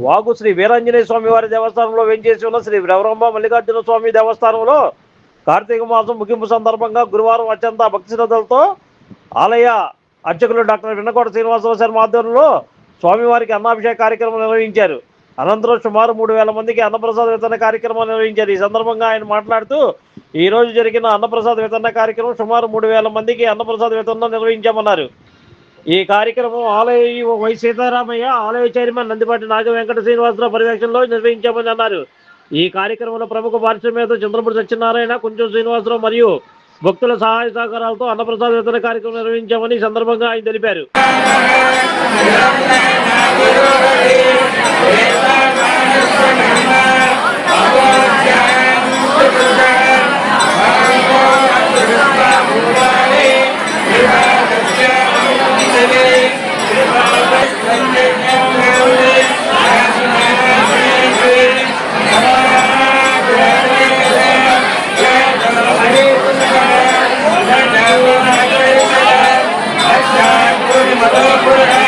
వాగు శ్రీ వీరాంజనేయ స్వామి వారి దేవస్థానంలో వెంచేసి ఉన్న శ్రీ రవరంబ మల్లికార్జున స్వామి దేవస్థానంలో కార్తీక మాసం ముగింపు సందర్భంగా గురువారం అత్యంత భక్తి శ్రద్ధలతో ఆలయ అర్చకులు డాక్టర్ విన్నకోట శ్రీనివాసరావు శర్మ ఆధ్వర్యంలో స్వామివారికి అన్నాభిషేక కార్యక్రమం నిర్వహించారు. అనంతరం సుమారు మూడు వేల మందికి అన్నప్రసాద వితరణ కార్యక్రమం నిర్వహించారు. ఈ సందర్భంగా ఆయన మాట్లాడుతూ ఈ రోజు జరిగిన అన్నప్రసాద వితరణ కార్యక్రమం సుమారు మూడు వేల మందికి అన్నప్రసాద వితరణ నిర్వహించామన్నారు. ఈ కార్యక్రమం ఆలయ వై సీతారామయ్య ఆలయ చైర్మన్ నందిపాటి నాగ వెంకట శ్రీనివాసరావు పర్యవేక్షణలో నిర్వహించామని అన్నారు. ఈ కార్యక్రమంలో ప్రముఖ పారిశ్రామిక చంద్రపూడి సత్యనారాయణ కొంచెం శ్రీనివాసరావు మరియు భక్తుల సహాయ సహకారాలతో అన్నప్రసాద వితరణ కార్యక్రమం నిర్వహించామని సందర్భంగా ఆయన తెలిపారు. यो ಮತ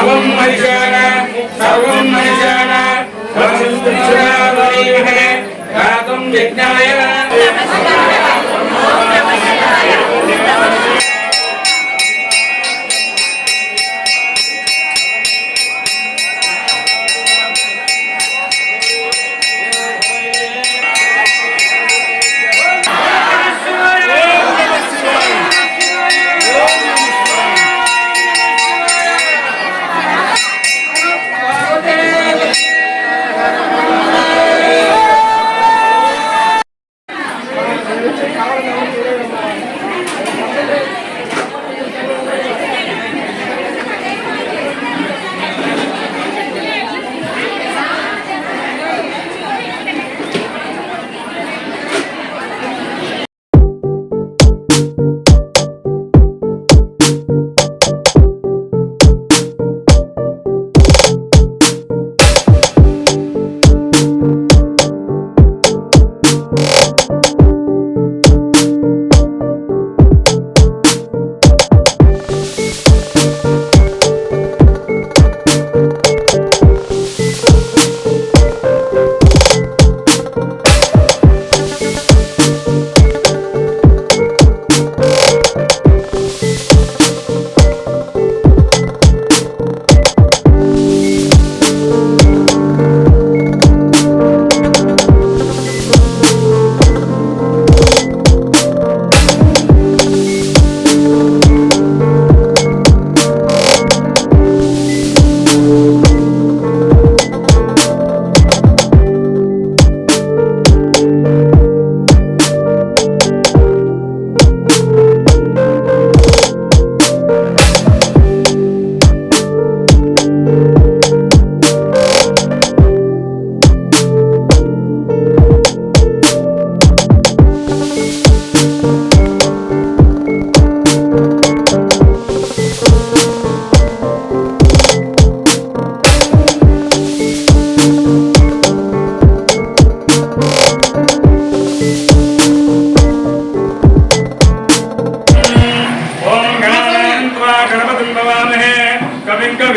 అవం పరిశారా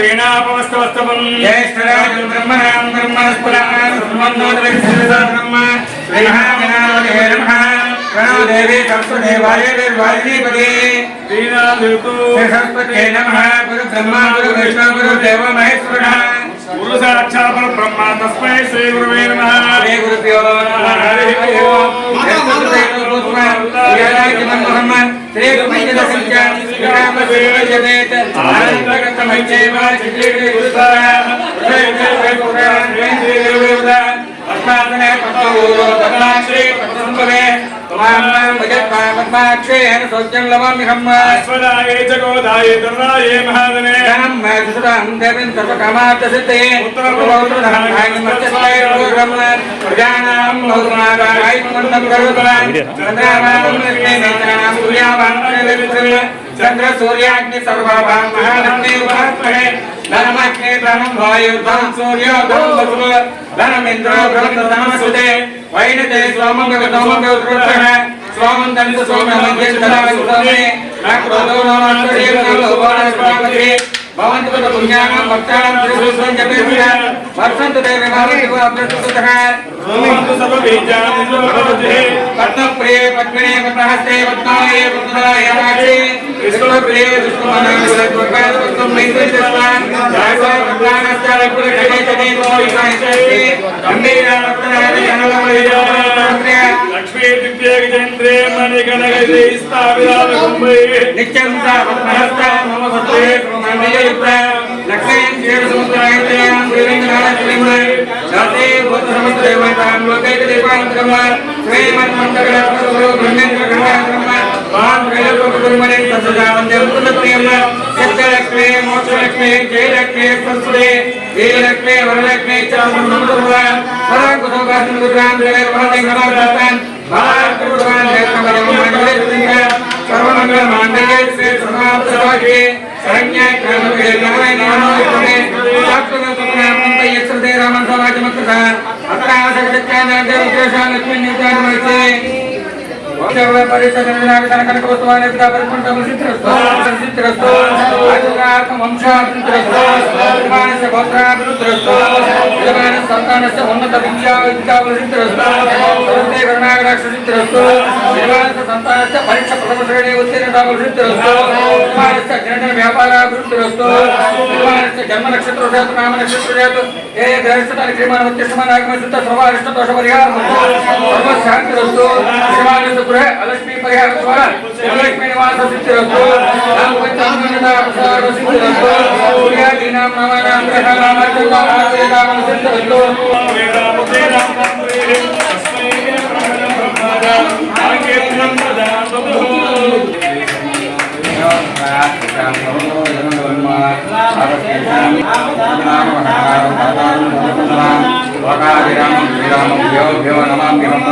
శ్రీణాపవస్తవస్తవం జ్యేష్ఠరాజు బ్రహ్మణాం బ్రహ్మణస్పురాణాం బ్రహ్మ శ్రీమహావినాదే నమః. ప్రణో దేవి సరస్వదేవాయర్వాజినీపదే శ్రీనాథుకు సరస్వతే నమః. గురు బ్రహ్మ గురు విష్ణు తస్మై శ్రీ గురువే నమః. శ్రీ గురుభ్యో ఆనందగతమైచేవ పద్మాక్షి హర సౌజ్యం లవామి హమ్మ అశ్వదాయే చ గోదాయే దుర్గాయే మహాదనే. సుతం దేవం సర్వకామార్థ సిద్ధే ప్రజానాం బహుమాగాయ మందం కరుతరాం చంద్రామాం నేత్రాణాం సూర్యావాం చంద్ర సూర్యాగ్ని సర్వాభాం మహాలక్ష్మీ ఉపాస్మహే ధనమగ్ని ధనం వాయు ధనం సూర్యో ధనం వసువ. ధనమింద్రో బృహత్ ధనమసుదే వైనతే సోమం సోమం రుద్రః స్వామం దంత సోమమధ్య సదాశివమే నాక్రోధో నమః భవంతు పుణ్యానాం భక్తానాం త్రిశూలం జపేభ్య వర్షంతు దేవి భవతి అప్రస్తుతః రోమంతు సర్వబీజాని భవతి పద్మప్రియే పద్మినే పద్మహస్తే పద్మాయే పద్మదాయ రాక్షే విష్ణుప్రియే విష్ణుమనాయ మైత్రిస్వాన్ జాయసా పద్మానశ్చ కులకటే చదే తోయిసాయితే గంభీరావత్తనాది అనలమయ్య లక్ష్మీ దివ్య గజేంద్రే మణిగణగజే స్థావిరామ కుంభే నిత్యం పద్మహస్త మమ సత్తే ప్రమాణయుక్త లక్ష్మీం క్షీర సముద్రాయత్యాం శ్రీరంగనాథ జాతే భూత సమస్త దేవతాం లోకైక దేవాంతరమ శ్రీమన్మంతగణ ప్రసవో బ్రహ్మేంద్ర గణాంతరమ వాం వందే నమః సదాకుశోగాసం గుజరాం జయ వరదే గణాంతరం భారత కుటుంబాన్ నేత్రమయం మంగళ సర్వమంగళ మాంగళ్యే శ్రీ సమాప్తవాక్యే శరణ్యే క్రమవే నారాయణ నామోత్తమే సాక్షాత్ సత్యానంత యశ్రదే రామన్ సమాజమకృత అత్ర ఆసక్తిత్యాన లక్ష్మీ నిత్యానమైతే సర్వ పరిసరనాగ కనక ఉన్నత విద్యా విద్యాభివృద్ధిరస్తో పరీక్ష ప్రథమ శ్రేణి జన్మ నక్షత్ర నామ నక్షత్ర ఏ ఆగమ సర్వారిష్ట దోష పరిహారం శ్రీమాన్ గృహ అలక్ష్మీ పరిహారం ద్వారా లక్ష్మీ నివాస సిద్ధిరస్తో నామపంచాంగనదా ప్రసాద సిద్ధిరస్తో సూర్యాదీనాం నామానాం గ్రహానాం అర్చకానాం సిద్ధిరస్తో వేదాముతే రామాముతే తస్మై బ్రహ్మజ ఆకేత్రం ప్రదాతు బ్రహ్మ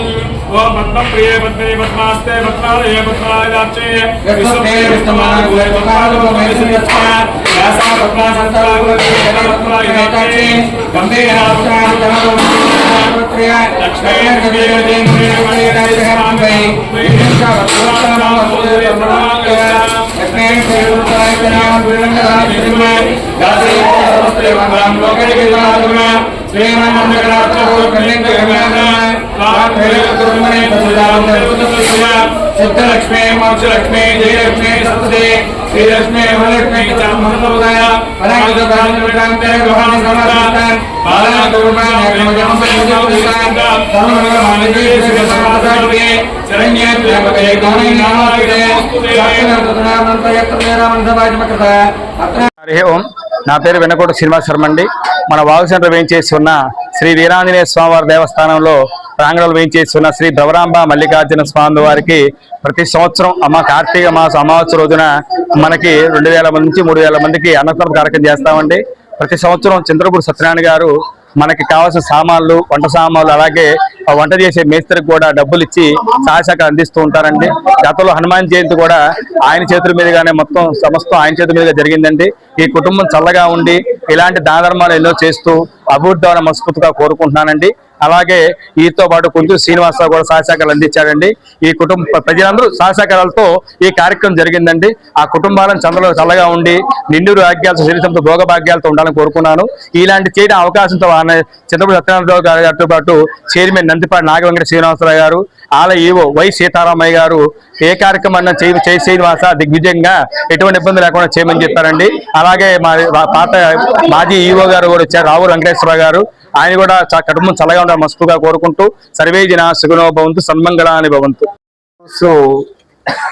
గురు విష్ణు గురు దేవ నమః హరి ఓం ఓం పద్మ ప్రియ పద్మే పద్మాస్తే పద్మాలయ పద్మాలాచే విశ్వమే విష్ణుమాన గురు పద్మాలు మహేశ్వర వ్యాసా పద్మా సంతాన గురు పద్మాలాచే గంభీర లక్ష్మీ సిద్ధలక్ష్మీ మోక్షలక్ష్మీ జయలక్ష్మీ సత్సదే శ్రీలక్ష్మీ వరలక్ష్మీ చామహోదయ పరాజిత ప్రాణికాం తే గ్రహాన్ని సమర్పిస్తాన్ హరి ఓం. నా పేరు వెన్నకోట శ్రీనివాస్ శర్మ అండి మన వాగు సెంటర్ వేయించేసి ఉన్న శ్రీ వీరాంజనేయ స్వామివారి దేవస్థానంలో ప్రాంగణంలో వేయించేస్తున్న శ్రీ భవరాంబ మల్లికార్జున స్వామి వారికి ప్రతి సంవత్సరం అమ్మ కార్తీక మాస అమావాస్య రోజున మనకి రెండు వేల మంది నుంచి మూడు వేల మందికి అన్నదాన కార్యక్రమం చేస్తామండి. ప్రతి సంవత్సరం చంద్రపూడి సత్యనారాయణ గారు మనకి కావాల్సిన సామాన్లు వంట సామాన్లు అలాగే వంట చేసే మేస్త్రికి కూడా డబ్బులు ఇచ్చి సహాయశాఖ అందిస్తూ ఉంటారండి. గతంలో హనుమాన్ జయంతి కూడా ఆయన చేతుల మీదుగానే మొత్తం సమస్తం ఆయన చేతుల మీదుగా జరిగిందండి. ఈ కుటుంబం చల్లగా ఉండి ఇలాంటి దానధర్మాలు ఎన్నో చేస్తూ అభివృద్ధి అవ్వాలని మనస్ఫూర్తిగా కోరుకుంటున్నానండి. అలాగే వీరితో పాటు కొంచెం శ్రీనివాసరావు కూడా సహశాఖలు అందించాడండి ఈ కుటుంబ ప్రజలందరూ సహశాఖలతో ఈ కార్యక్రమం జరిగిందండి. ఆ కుటుంబాలను చంద్రలో చల్లగా ఉండి నిండు భాగ్యాలతో శరీరంతో భోగభాగ్యాలతో ఉండాలని కోరుకున్నాను. ఇలాంటి చేయడం అవకాశంతో ఆయన చంద్రబాబు సత్యనారాయణరావు గారి గారితో పాటు చైర్మన్ నందిపాటి నాగవెంకట శ్రీనివాసరావు గారు ఆల ఈవో వై సీతారామయ్య గారు ఏ కార్యక్రమాన్ని చేయి శ్రీనివాస దిగ్విజయంగా ఎటువంటి ఇబ్బంది లేకుండా చేయమని చెప్పారండి. అలాగే మా మా పాత మాజీ ఈవో గారు కూడా వచ్చారు రావు వెంకటేశ్వర గారు. ఆయన కూడా కుటుంబం చల్లగా ఉండాలి మస్తుగా కోరుకుంటూ సర్వే జన సుగుణో భవంతు సన్మంగళాని భవంతు. సో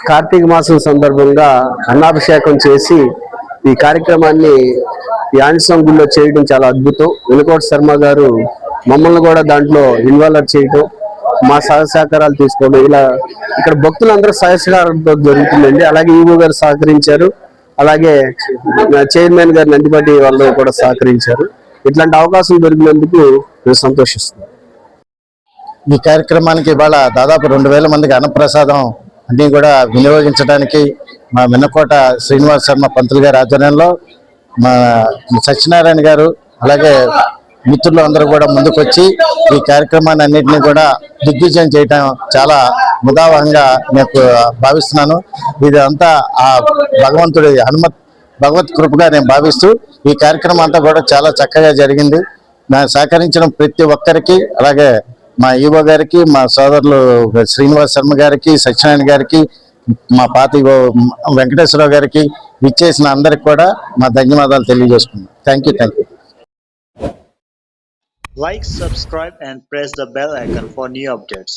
కార్తీక మాసం సందర్భంగా అన్నాభిషేకం చేసి ఈ కార్యక్రమాన్ని ఈ గుళ్ళో చేయడం చాలా అద్భుతం. వెనుకోట శర్మ గారు మమ్మల్ని కూడా దాంట్లో ఇన్వాల్వ్ చేయడం మా సహ సహకారాలు తీసుకోవడం ఇలా ఇక్కడ భక్తులందరూ సహకారంతో జరుగుతుందండి. అలాగే ఈవో గారు సహకరించారు. అలాగే చైర్మన్ గారు నందిపాటి వాళ్ళు కూడా సహకరించారు. ఇట్లాంటి అవకాశం దొరికినందుకు నేను సంతోషిస్తున్నాను. ఈ కార్యక్రమానికి ఇవాళ దాదాపు రెండు వేల మందికి అన్నప్రసాదం అన్ని కూడా వినియోగించడానికి మా మిన్నకోట శ్రీనివాస్ శర్మ పంతులు గారి ఆధ్వర్యంలో మా సత్యనారాయణ గారు అలాగే మిత్రులు అందరూ కూడా ముందుకొచ్చి ఈ కార్యక్రమాన్ని అన్నింటినీ కూడా దిగ్విజయం చేయటం చాలా ముదావహంగా నేను భావిస్తున్నాను. ఇది అంతా ఆ భగవంతుడి హనుమత్ భగవత్ కృపగా నేను భావిస్తూ ఈ కార్యక్రమం అంతా కూడా చాలా చక్కగా జరిగింది. నాకు సహకరించిన ప్రతి ఒక్కరికి అలాగే మా ఈవో గారికి మా సోదరులు శ్రీనివాస్ శర్మ గారికి సత్యనారాయణ గారికి మా పాత ఈవో వెంకటేశ్వరరావు గారికి ఇచ్చేసిన అందరికి కూడా మా ధన్యవాదాలు తెలియజేసుకున్నాం thank you thank you Like, subscribe, and press the bell icon for new updates.